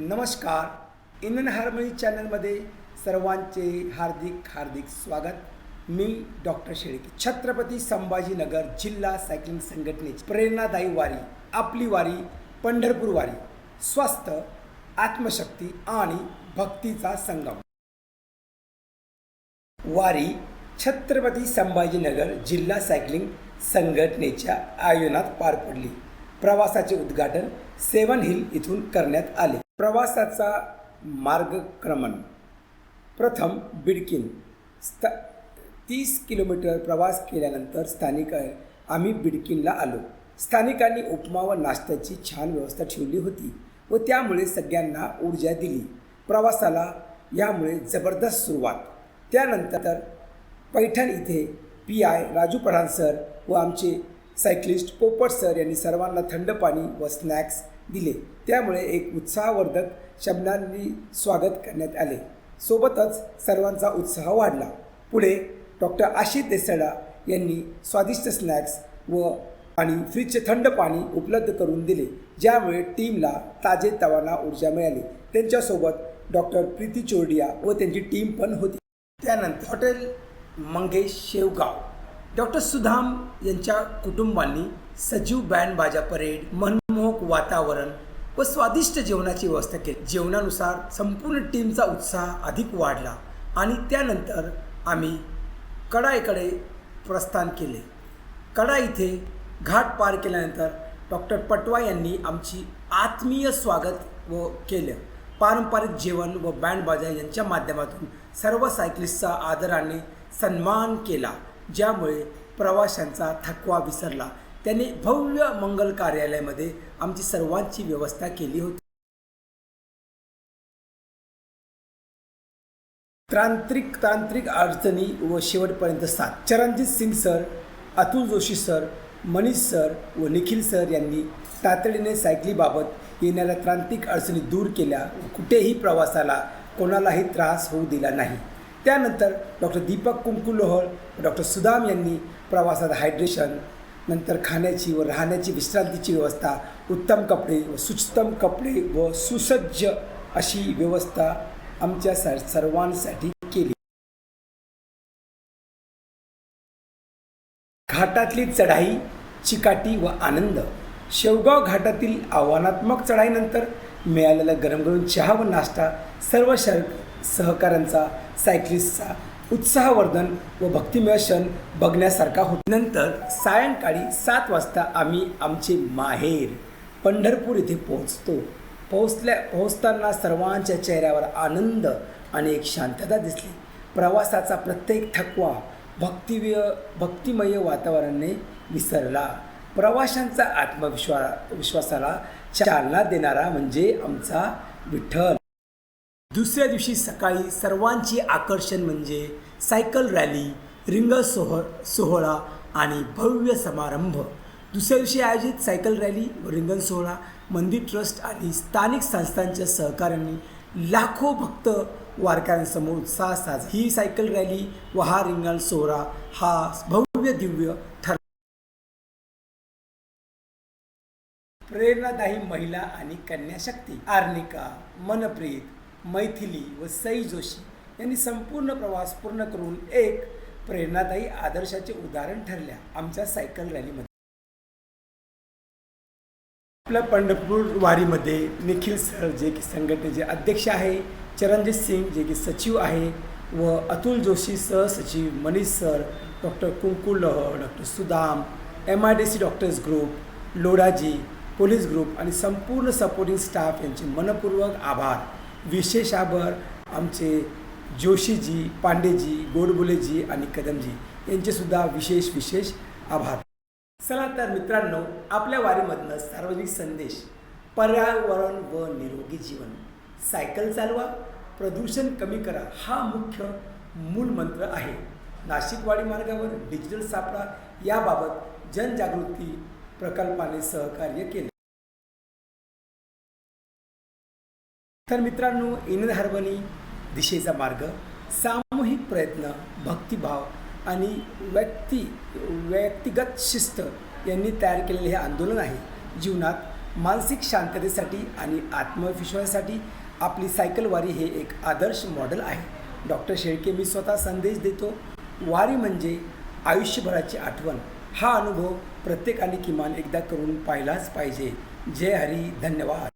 नमस्कार. Indian harmony चॅनलमध्ये सर्वांचे हार्दिक हार्दिक स्वागत. मी डॉक्टर शेळके छत्रपती संभाजीनगर जिल्हा सायकलिंग संघटनेची प्रेरणादायी वारी आपली वारी पंढरपूर वारी स्वस्थ आत्मशक्ती आणि भक्तीचा संगम. वारी छत्रपती संभाजीनगर जिल्हा सायकलिंग संघटनेच्या आयोजनात पार पडली. प्रवासाचे उद्घाटन सेवन हिल इथून करण्यात आले. प्रवासाचा मार्गक्रमण. प्रथम बिडकीन. स्त तीस किलोमीटर प्रवास केल्यानंतर स्थानिक आम्ही बिडकीनला आलो. स्थानिकांनी उपमा व नाश्त्याची छान व्यवस्था ठेवली होती व त्यामुळे सगळ्यांना ऊर्जा दिली. प्रवासाला यामुळे जबरदस्त सुरुवात. त्यानंतर पैठण इथे P I Raju Pathan sir व आमचे सायक्लिस्ट पोपट सर यांनी सर्वांना थंड पाणी व स्नॅक्स दिले. त्यामुळे एक उत्साहवर्धक शब्दांनी स्वागत करण्यात आले. सोबतच सर्वांचा उत्साह वाढला. पुढे डॉक्टर आशिष देसडा यांनी स्वादिष्ट स्नॅक्स व आणि फ्रीजचे थंड पाणी उपलब्ध करून दिले. ज्यामुळे टीमला ताजेतवाना ऊर्जा मिळाली. त्यांच्यासोबत डॉक्टर प्रीती चोरडिया व त्यांची टीम पण होती. त्यानंतर हॉटेल मंगेश शेवगाव. डॉक्टर सुधाम यांच्या कुटुंबांनी सजीव बँड बाजा परेड मनमोहक वातावरण व स्वादिष्ट जेवणाची व्यवस्था केली. जेवणानुसार संपूर्ण टीमचा उत्साह अधिक वाढला आणि त्यानंतर आम्ही कडाईकडे प्रस्थान केले. कडा इथे घाट पार केल्यानंतर डॉक्टर पटवा यांनी आमची आत्मीय स्वागत व केलं. पारंपरिक जेवण व बँड बाजा यांच्या माध्यमातून सर्व सायकलिस्टचा आदराने सन्मान केला. ज्यामुळे प्रवाशांचा थकवा विसरला. त्यांनी भव्य मंगल कार्यालयामध्ये आमची सर्वांची व्यवस्था केली होती. तांत्रिक तांत्रिक अडचणी व शेवटपर्यंत साथ. Charanjit Singh sir Atul Joshi sir Manish sir व निखिल सर यांनी तातडीने सायकलीबाबत येणाऱ्या तांत्रिक अडचणी दूर केल्या. व कुठेही प्रवासाला कोणालाही त्रास होऊ दिला नाही. त्यानंतर डॉक्टर दीपक कुंकुलोहळ डॉक्टर सुदाम यांनी प्रवासात हायड्रेशन नंतर खाण्याची व राहण्याची विश्रांतीची व्यवस्था उत्तम कपडे व सुस्तम कपडे व सुसज्ज अशी व्यवस्था आमच्या स सर्वांसाठी केली. घाटातली चढाई चिकाटी व आनंद. शेवगाव घाटातील आव्हानात्मक चढाईनंतर मिळालेला गरम गरम चहा व नाश्ता सर्व शर सहकाऱ्यांचा सायक्लिस्टचा उत्साहवर्धन व भक्तिमय क्षण बघण्यासारखा होत. नंतर सायंकाळी सात वाजता आम्ही आमचे माहेर पंढरपूर येथे पोहोचतो. पोहोचल्या पोहोचताना सर्वांच्या चेहऱ्यावर आनंद आणि एक शांतता दिसली. प्रवासाचा प्रत्येक थकवा भक्तिमय भक्तिमय वातावरणाने विसरला. प्रवाशांचा आत्मविश्वा विश्वासाला चालना देणारा म्हणजे आमचा विठ्ठल. दुसऱ्या दिवशी सकाळी सर्वांचे आकर्षण म्हणजे सायकल रॅली रिंग सोह सोहळा आणि भव्य समारंभ. दुसऱ्या दिवशी आयोजित सायकल रॅली व रिंगण सोहळा मंदिर ट्रस्ट आणि स्थानिक संस्थांच्या सहकार्याने लाखो भक्त वारकऱ्यांसमोर उत्साह साज ही सायकल रॅली व हा रिंगण सोहळा हा भव्य दिव्य ठर प्रेरणादायी महिला आणि कन्याशक्ती. आर्निका मनप्रीत मैथिली व सई जोशी यांनी संपूर्ण प्रवास पूर्ण करून एक प्रेरणादायी आदर्शाचे उदाहरण ठरल्या आमच्या सायकल रॅलीमध्ये. आपल्या पंढरपूर वारीमध्ये निखिल सर जे की संघटनेचे अध्यक्ष आहे चरणजित सिंग जे की सचिव आहे व अतुल जोशी सहसचिव Manish sir doctor Kunku Lahar doctor Sudam M I D C doctors group लोडाजी police group आणि संपूर्ण सपोर्टिंग स्टाफ यांचे मनपूर्वक आभार. विशेष आभार आमचे जोशीजी पांडेजी गोडबुलेजी आणि कदमजी यांचेसुद्धा विशेष विशेष आभार. चला तर मित्रांनो आपल्या वारीमधनं सार्वजनिक संदेश पर्यावरण व निरोगी जीवन. सायकल चालवा प्रदूषण कमी करा हा मुख्य मूल मंत्र आहे. नाशिकवाडी मार्गावर डिजिटल सापळा याबाबत जनजागृती प्रकल्पाने सहकार्य केले. तर मित्रांनो इन हार्मनी दिशेचा मार्ग सामूहिक प्रयत्न भक्तिभाव आणि व्यक्ती व्यक्तिगत शिस्त यांनी तयार केलेले हे आंदोलन आहे. जीवनात मानसिक शांततेसाठी आणि आत्मविश्वासासाठी आपली सायकल वारी हे एक आदर्श मॉडेल आहे. डॉक्टर शेळके मी स्वतः संदेश देतो वारी म्हणजे आयुष्यभराची आठवण. हा अनुभव प्रत्येकाने किमान एकदा करून पाहिलाच पाहिजे. जय हरी धन्यवाद.